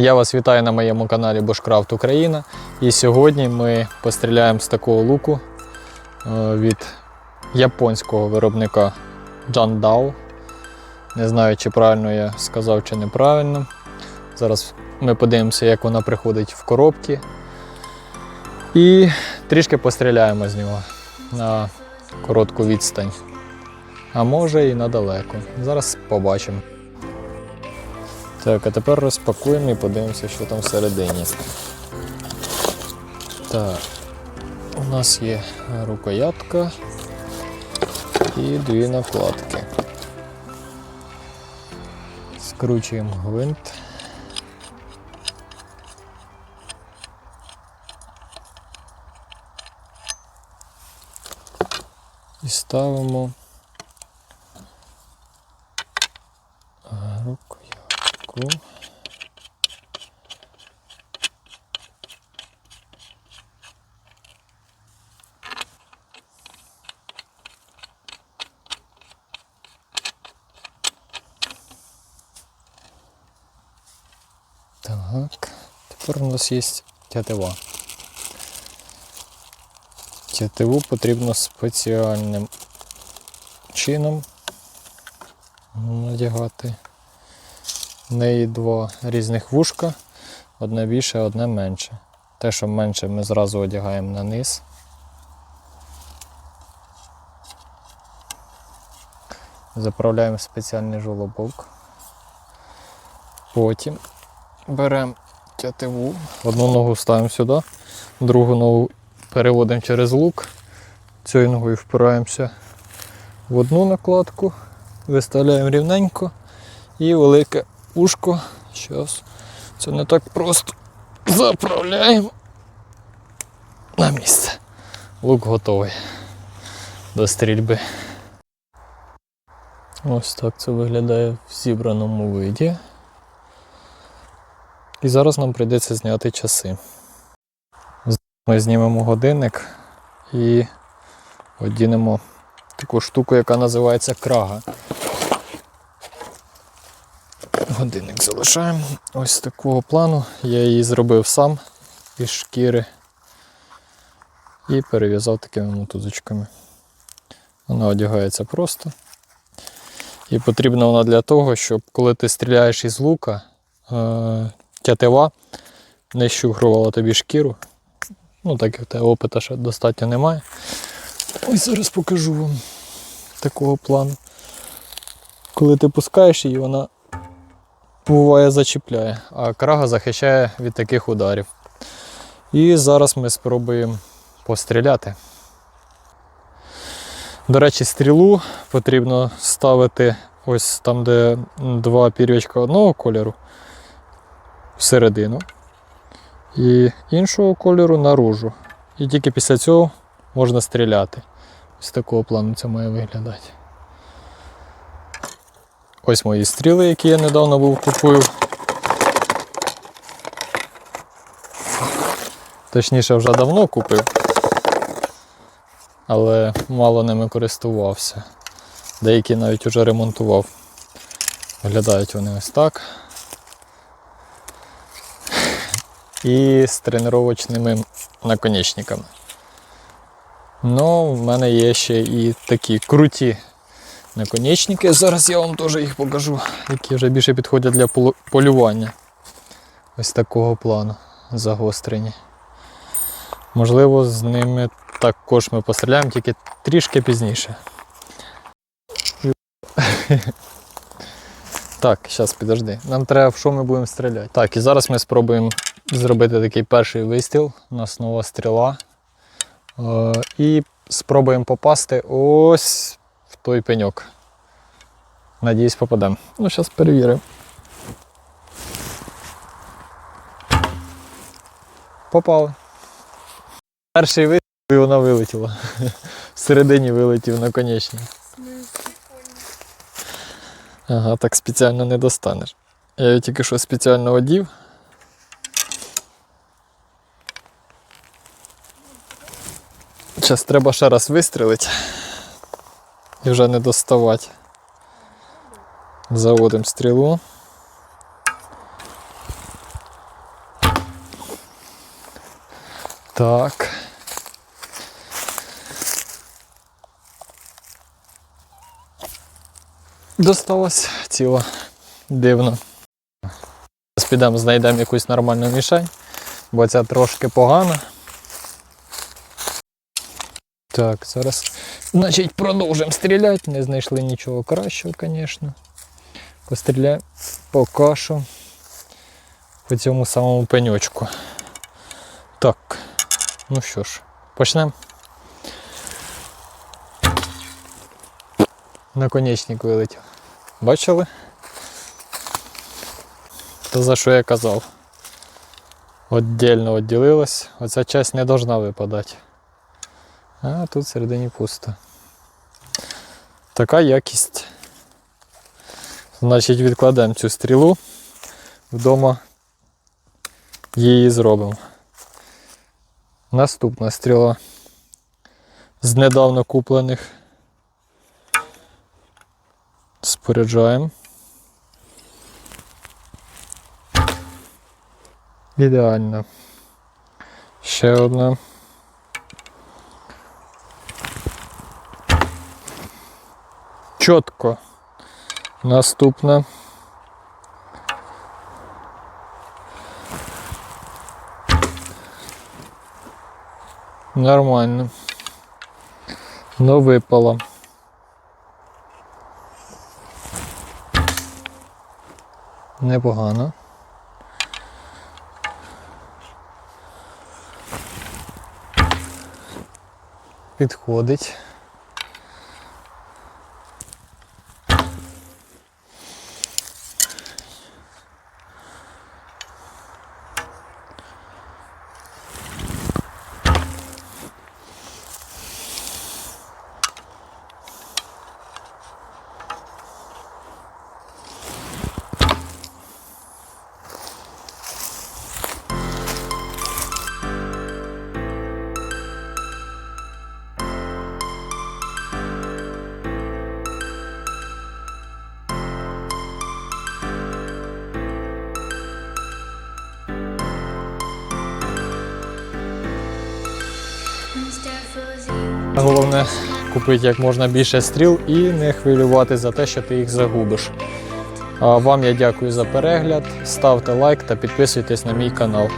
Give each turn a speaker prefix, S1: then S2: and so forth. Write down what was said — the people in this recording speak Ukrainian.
S1: Я вас вітаю на моєму каналі Bushcraft Україна. І сьогодні ми постріляємо з такого луку е, від японського виробника Jandao. Не знаю, чи правильно я сказав, чи неправильно. Зараз ми подивимося, як вона приходить в коробки. І трішки постріляємо з нього на коротку відстань. А може і на далеко. Зараз побачимо. Так, а тепер розпакуємо і подивимося, що там всередині. Так, у нас є рукоятка і дві накладки. Скручуємо гвинт. І ставимо рукоятку. Так, тепер у нас є тятива. Тятиву потрібно спеціальним чином надягати. В неї два різних вушка, одне більше, одне менше. Те, що менше, ми зразу одягаємо на низ. Заправляємо спеціальний жолобок. Потім беремо тятиву, одну ногу ставимо сюди, другу ногу переводимо через лук, цією ногою впираємося в одну накладку, виставляємо рівненько і велике ушко. Зараз це не так просто. Заправляємо на місце. Лук готовий до стрільби. Ось так це виглядає в зібраному виді. І зараз нам прийдеться зняти часи. Ми знімемо годинник і одінемо таку штуку, яка називається крага. Годинник залишаємо. Ось такого плану. Я її зробив сам із шкіри і перев'язав такими мотузочками. Вона одягається просто. І потрібна вона для того, щоб коли ти стріляєш із лука, е, тятива не щугрувала тобі шкіру. Ну, так як в тебе опита ще достатньо немає. Ось зараз покажу вам такого плану. Коли ти пускаєш її, вона буває зачіпляє, а крага захищає від таких ударів. І зараз ми спробуємо постріляти. До речі, стрілу потрібно ставити ось там, де два пір'ячка одного кольору всередину і іншого кольору наружу. І тільки після цього можна стріляти. Ось такого плану це має виглядати. Ось мої стріли, які я недавно був купив. Точніше, вже давно купив, але мало ними користувався. Деякі навіть вже ремонтував. Виглядають вони ось так. І з тренувачними наконечниками. Ну, в мене є ще і такі круті наконечники. Зараз я вам теж їх покажу, які вже більше підходять для полювання. Ось такого плану загострені. Можливо, з ними також ми постріляємо, тільки трішки пізніше. Так, зараз підожди. Нам треба в що ми будемо стріляти. Так, і зараз ми спробуємо зробити такий перший вистріл. У нас нова стріла. Е, і спробуємо попасти ось той пеньок. Надіюсь, попадемо. Ну, зараз перевіримо. Попали. Перший вистріл і вона вилетіла. Всередині вилетів наконечник. Ага, так спеціально не достанеш. Я її тільки що спеціально одів. Зараз треба ще раз вистрілити і вже не доставати. Заводимо стрілу. Так. Досталось ціло дивно. Зараз підемо, знайдемо якусь нормальну мішень, бо ця трошки погана. Так, зараз. Значить, продовжимо стріляти. Не знайшли нічого кращого, звісно. Постріляємо поки що по цьому самому пеньочку. Так, ну що ж, почнемо. Наконечник вилетів. Бачили? То за що я казав? Отдельно відділилось. Оця часть не должна випадати. А тут всередині пусто. Така якість. Значить, відкладемо цю стрілу. Вдома її зробимо. Наступна стріла з недавно куплених. Споряджаємо. Ідеально. Ще одна. Чітко. Наступна. Нормально. Но випало. Непогано. Підходить. Головне купити як можна більше стріл і не хвилювати за те, що ти їх загубиш. А вам я дякую за перегляд. Ставте лайк та підписуйтесь на мій канал.